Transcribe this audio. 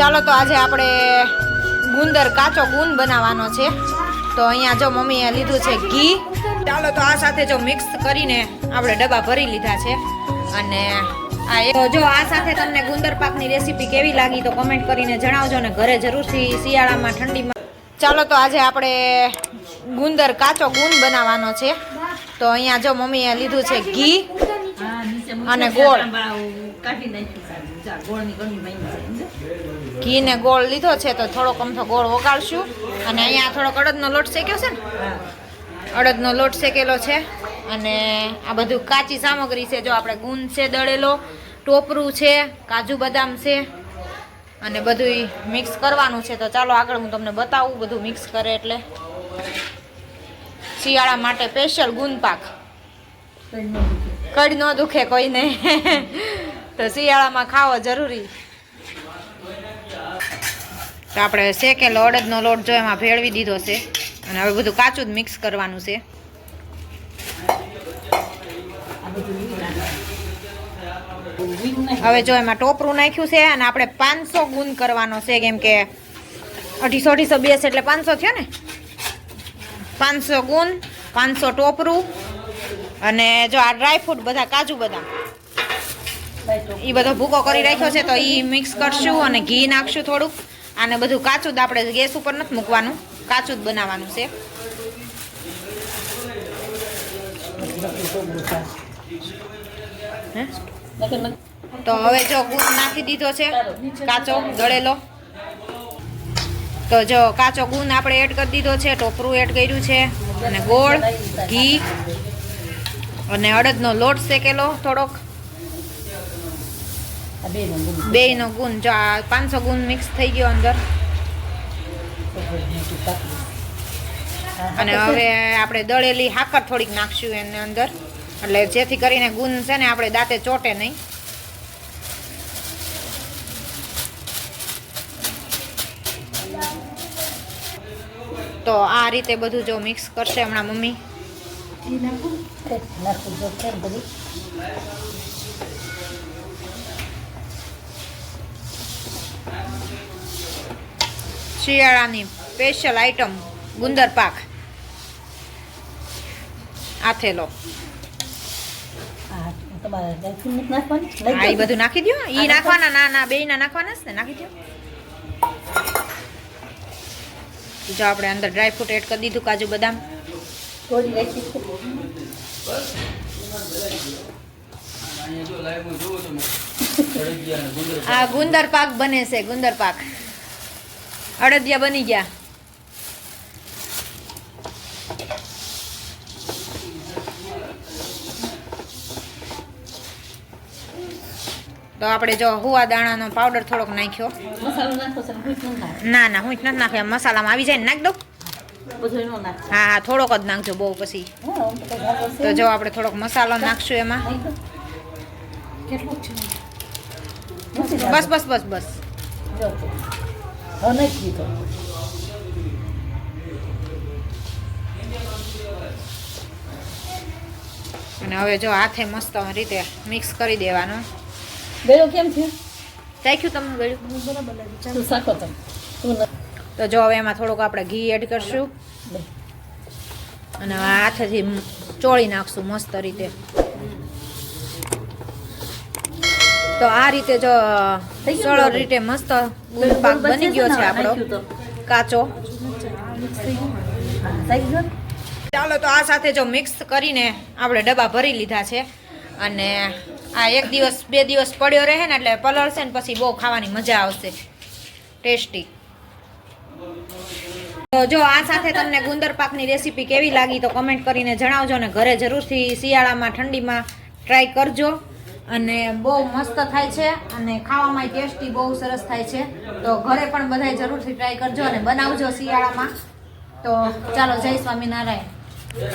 ચાલો તો આજે આપણે ગુંદર કાચો ગુંદ બનાવવાનો છે. તો અહીંયા જો મમ્મીએ લીધું છે ઘી. ચાલો તો આ સાથે જો મિક્સ કરીને આપણે ડબ્બા ભરી લીધા છે. અને આ જો આ સાથે તમને ગુંદર પાકની રેસીપી કેવી લાગી તો કમેન્ટ કરીને જણાવજો ને ઘરે જરૂરથી શિયાળામાં ઠંડીમાં ચાલો તો આજે આપણે ગુંદર કાચો ગુંદ બનાવવાનો છે. તો અહીંયા જો મમ્મીએ લીધું છે ઘી. અને ગોળ. ઘી ને ગોળ લીધો છે તો થોડોક અમથો ગોળ વગાડશું અને અહીંયા થોડોક અડદનો લોટ શેક્યો છે ને? અડદનો લોટ શેકેલો છે. અને આ બધું કાચી સામગ્રી છે. જો આપણે ગુંદ છે દળેલો ટોપરું છે કાજુ બદામ છે અને બધું મિક્સ કરવાનું છે. તો ચાલો આગળ હું તમને બતાવું બધું મિક્સ કરે એટલે. શિયાળા માટે સ્પેશિયલ ગુંદ પાક. કડ ન દુખે કોઈને. તો શિયાળામાં ખાવો જરૂરી. તો આપણે શેકેલો અડદનો લોટ જો એમાં ભેળવી દીધો છે. અને હવે બધું કાચું જ મિક્સ કરવાનું છે. હવે જો એમાં ટોપરું નાખ્યું છે અને આપણે પાંચસો ગુંદ કરવાનો છે, કેમ કે અઢીસો અઢીસો બેસ એટલે પાંચસો થયો ને? પાંચસો ગુંદ પાંચસો ટોપરું અને જો આ ડ્રાયફ્રૂટ બધા, કાજુ બદામ. એ બધો ભૂકો કરી રાખ્યો છે તો એ મિક્સ કરશું અને ઘી નાખશું થોડુંક. અને બધું કાચું જ આપણે ગેસ ઉપર નથી મૂકવાનું, કાચું જ બનાવવાનું છે. તો હવે જો ગુંદ નાખી દીધો છે, કાચો દળેલો તો જો કાચો ગુંદ આપણે એડ કરી દીધો છે, ટોપરું એડ કર્યું છે, અને ગોળ, ઘી. અને અડદનો લોટ શેકેલો થોડોક. બેયનો ગુણ. જો આ પાંચસો ગુણ મિક્સ થઈ ગયો અંદર. અને હવે આપણે દળેલી હાકર થોડીક નાખશું એની અંદર. એટલે જેથી કરીને ગુણ છે ને આપણે દાંતે ચોટે નહીં. તો આ રીતે બધું જો મિક્સ કરશે હમણાં મમ્મી. ઈ નાખું? શિયાળાની સ્પેશિયલ આઈટમ ગુંદર પાક. આથેલો એ બધું નાખી દો ઈ નાખવાના ના ના, બેયના નાખવાના છે ને, નાખી દો જો આપણે અંદર ડ્રાયફ્રૂટ એડ કરી દીધું કાજુ બદામ. થોડી રાખી છે. આ ગુંદર પાક બને છે ગુંદર પાક. અડદિયા બની ગયા. તો આપણે જો હુવા દાણાનો પાવડર થોડોક નાખ્યો. ને ન હું જ નથી નાખ્યો. મસાલામાં આવી જાય ને નાખ દઉં. હા થોડોક જ નાખજો બહુ પછી. તો જો આપણે થોડોક મસાલો નાખશું એમાં. બસ બસ બસ બસ. અને હવે જો હાથે મસ્ત રીતે મિક્સ કરી દેવાનું. ગળ્યો કેમ છે? યુ તમને ગળ્યું? બરાબર લાગ્યું. તમે. તું જો હવે એમાં થોડુંક આપણે ઘી એડ કરશું. અને હાથથી હાથેથી ચોળી નાખશું મસ્ત રીતે. તો આ રીતે જો સરળ રીતે મસ્ત પાક બની ગયો છે આપણો. કાચો? ચાલો તો આ સાથે જો મિક્સ કરીને આપણે ડબ્બા ભરી લીધા છે. અને આ એક દિવસ બે દિવસ પડ્યો રહે ને એટલે પલળશે ને પછી બહુ ખાવાની મજા આવશે. ટેસ્ટી. જો આ સાથે તમને ગુંદર પાકની રેસીપી કેવી લાગી તો કમેન્ટ કરીને જણાવજો ને ઘરે જરૂરથી શિયાળામાં, ઠંડીમાં ટ્રાય કરજો. અને બહુ મસ્ત થાય છે અને ખાવામાં ટેસ્ટી બહુ સરસ થાય છે. તો ઘરે પણ બધાય જરૂરથી ટ્રાય કરજો અને બનાવજો શિયાળામાં. તો ચાલો જય સ્વામિનારાયણ.